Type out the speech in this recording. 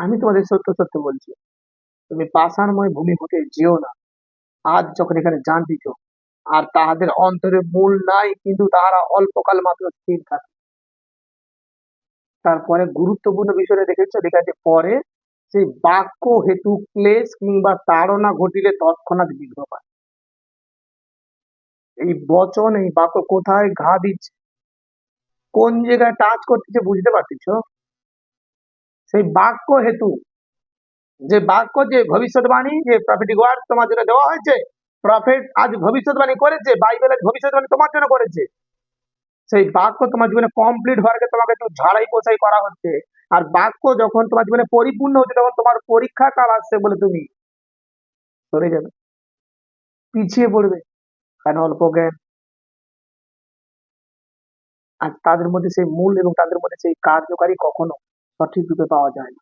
আমি তোমাদের সত্য সত্য বলছি, তুমি পাষাণময় ভূমি হতে যেও না। আজ যখন এখানে জান দিত আর তাহাদের অন্তরে মূল নাই, কিন্তু তাহারা অল্পকাল মাত্র স্থির থাকে। তারপরে গুরুত্বপূর্ণ বিষয়টা দেখেছ? লেখা আছে পরে সেই বাক্য হেতু ক্লেশ কিংবা তাড়না ঘটিলে তৎক্ষণাৎ বিঘ্ন পায় এই বচন, এই বাক্য কোথায় ঘা দিচ্ছে? কোন জায়গায় টাচ করতেছে বুঝতে পারছিস সেই বাক্য হেতু। যে বাক্য যে ভবিষ্যৎবাণী, যে প্রফেটিক ওয়ার্ড তোমার জন্য দেওয়া হয়েছে প্রফেট আজ ভবিষ্যৎবাণী করেছে, বাইবেল আজ ভবিষ্যৎবাণী তোমার জন্য করেছে। সেই বাক্য তোমার জীবনে কমপ্লিট হওয়ার তোমাকে একটু ঝাড়াই পোছাই করা হচ্ছে। আর বাক্য যখন তোমার জীবনে পরিপূর্ণ হচ্ছে, তখন তোমার পরীক্ষা কাল আসছে বলে তুমি সরে যাবে। পিছিয়ে পড়বে। কারণ অল্প জ্ঞান। আর তাদের মধ্যে সেই মূল এবং তাদের মধ্যে সেই কার্যকারী কখনো সঠিক রূপে পাওয়া যায় না।